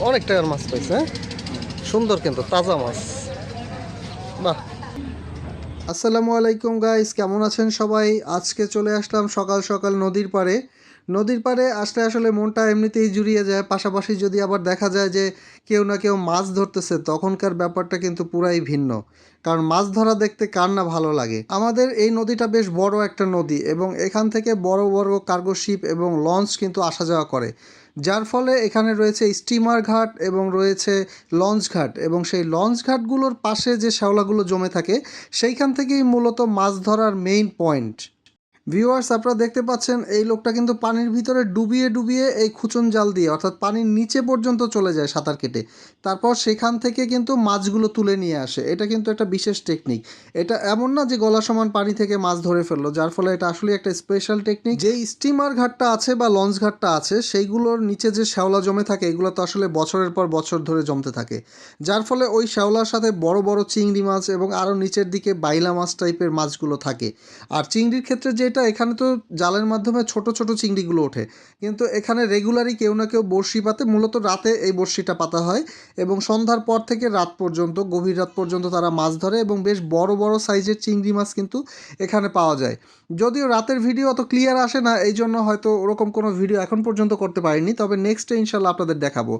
অনেক টাকার মাছ পাইছে হ্যাঁ? সুন্দর কিন্তু, তাজা মাছ। বাহ। আসসালামু আলাইকুম গাইস কেমন আছেন সবাই? আজকে চলে আসলাম সকাল সকাল নদীর পাড়ে। নদীর পাড়ে আসলে আসলে মনটা এমনিতেই জুড়িয়ে যায়। পাশাপাশি যদি আবার দেখা যায় যে কেউ না কেউ মাছ ধরতেছে, তখনকার ব্যাপারটা কিন্তু পুরাই ভিন্ন। কারণ মাছ ধরা দেখতে কার না ভালো লাগে? আমাদের এই নদীটা বেশ বড় একটা নদী এবং এখান থেকে বড় বড় কার্গো শিপ এবং লঞ্চ কিন্তু আসা যাওয়া করে। যার ফলে এখানে রয়েছে স্টিমার ঘাট এবং রয়েছে লঞ্চ ঘাট এবং সেই লঞ্চ ঘাটগুলোর পাশে যে শ্যাওলাগুলো জমে থাকে, সেইখান থেকেই মূলত মাছ ধরার মেইন পয়েন্ট ভিউয়ার্স আপনারা দেখতে পাচ্ছেন, এই লোকটা কিন্তু পানির ভিতরে ডুবিয়ে ডুবিয়ে এই খুচন জাল দিয়ে, অর্থাৎ পানির নিচে পর্যন্ত চলে যায় সাঁতার কেটে। তারপর সেখান থেকে কিন্তু মাছগুলো তুলে নিয়ে আসে। এটা কিন্তু একটা বিশেষ টেকনিক এটা এমন না যে গলা সমান পানি থেকে মাছ ধরে ফেলল, যার ফলে এটা আসলে একটা স্পেশাল টেকনিক যেই স্টিমার ঘাটটা আছে বা লঞ্চ ঘাটটা আছে, সেইগুলোর নিচে যে শ্যাওলা জমে থাকে, এগুলো তো আসলে বছরের পর বছর ধরে জমতে থাকে। যার ফলে ওই শ্যাওলার সাথে বড় বড় চিংড়ি মাছ এবং আরও নিচের দিকে বাইলা মাছ টাইপের মাছগুলো থাকে। আর চিংড়ির ক্ষেত্রে যেটা এখানে তো জালের মাধ্যমে ছোট ছোট চিংড়িগুলো ওঠে। কিন্তু এখানে রেগুলারই কেউ না কেউ বড়শি পাতে। মূলত রাতে এই বড়শিটা পাতা হয় এবং সন্ধ্যার পর থেকে রাত পর্যন্ত, গভীর রাত পর্যন্ত তারা মাছ ধরে এবং বেশ বড় বড় সাইজের চিংড়ি মাছ কিন্তু এখানে পাওয়া যায়। যদিও রাতের ভিডিও অত ক্লিয়ার আসে না এই জন্য হয়তো ওরকম কোনো ভিডিও এখন পর্যন্ত করতে পারিনি। তবে নেক্সটে ইনশাল্লাহ আপনাদের দেখাবো।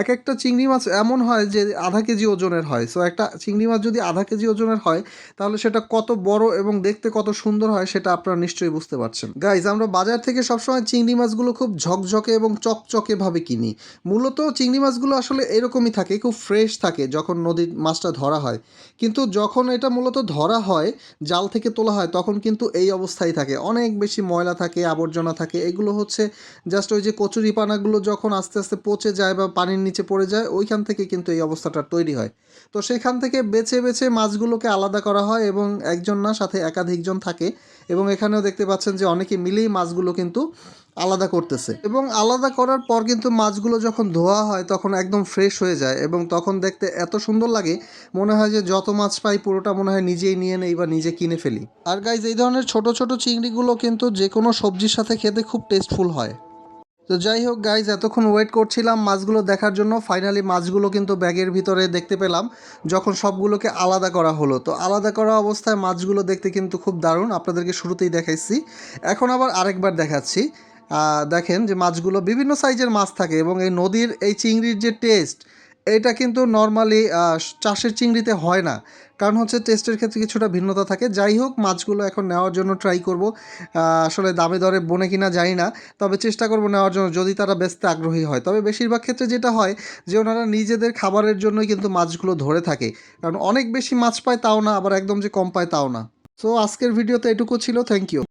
এক একটা চিংড়ি মাছ এমন হয় যে আধা কেজি ওজনের হয়। সো একটা চিংড়ি মাছ যদি আধা কেজি ওজনের হয়, তাহলে সেটা কত বড় এবং দেখতে কত সুন্দর হয়, সেটা আপনারা নিশ্চয়ই বুঝতে পারছেন। গাইজ আমরা বাজার থেকে সবসময় চিংড়ি মাছগুলো খুব ঝকঝকে এবং চকচকে ভাবে কিনি। মূলত চিংড়ি মাছগুলো আসলে এরকমই থাকে, খুব ফ্রেশ থাকে যখন নদীর মাছটা ধরা হয়। কিন্তু যখন এটা মূলত ধরা হয়, জাল থেকে তোলা হয়, তখন কিন্তু এই অবস্থায় থাকে। অনেক বেশি ময়লা থাকে, আবর্জনা থাকে। এগুলো হচ্ছে জাস্ট ওই যে কচুরি পানাগুলো যখন আস্তে আস্তে পচে যায় বা পানির নিচে পড়ে যায়, ওইখান থেকে কিন্তু এই অবস্থাটা তৈরি হয়। তো সেখান থেকে বেছে বেছে মাছগুলোকে আলাদা করা হয় এবং একজন না, সাথে একাধিকজন থাকে। এবং এখানেও দেখতে পাচ্ছেন যে অনেকে মিলেই মাছগুলো কিন্তু আলাদা করতেছে। এবং আলাদা করার পর কিন্তু মাছগুলো যখন ধোয়া হয়, তখন একদম ফ্রেশ হয়ে যায় এবং তখন দেখতে এত সুন্দর লাগে, মনে হয় যে যত মাছ পাই পুরোটা মনে হয় নিজেই নিয়ে নেই বা নিজে কিনে ফেলি। আর গাইজ এই ধরনের ছোট ছোট চিংড়িগুলো কিন্তু যে কোনো সবজির সাথে খেতে খুব টেস্টফুল হয়। তো যাই হোক গাইজ এতক্ষণ ওয়েট করছিলাম মাছগুলো দেখার জন্য। ফাইনালি মাছগুলো কিন্তু ব্যাগের ভিতরে দেখতে পেলাম, যখন সবগুলোকে আলাদা করা হলো। তো আলাদা করা অবস্থায় মাছগুলো দেখতে কিন্তু খুব দারুণ, আপনাদেরকে শুরুতেই দেখাইছি। এখন আবার আরেকবার দেখাচ্ছি। দেখেন যে মাছগুলো বিভিন্ন সাইজের মাছ থাকে এবং এই নদীর, এই চিংড়ির যে টেস্ট এটা কিন্তু নর্মালি চাষের চিংড়িতে হয় না। কারণ হচ্ছে টেস্টের ক্ষেত্রে কিছুটা ভিন্নতা থাকে। যাই হোক, মাছগুলো এখন নেওয়ার জন্য ট্রাই করব। আসলে দামে দরে বনে কিনা জানি না। তবে চেষ্টা করব নেওয়ার জন্য যদি তারা বেচতে আগ্রহী হয়। তবে বেশিরভাগ ক্ষেত্রে যেটা হয় যে, ওনারা নিজেদের খাবারের জন্যই কিন্তু মাছগুলো ধরে থাকে। কারণ অনেক বেশি মাছ পায় তাও না, আবার একদম যে কম পায় তাও না। সো আজকের ভিডিওতে এটুকু ছিল। Thank you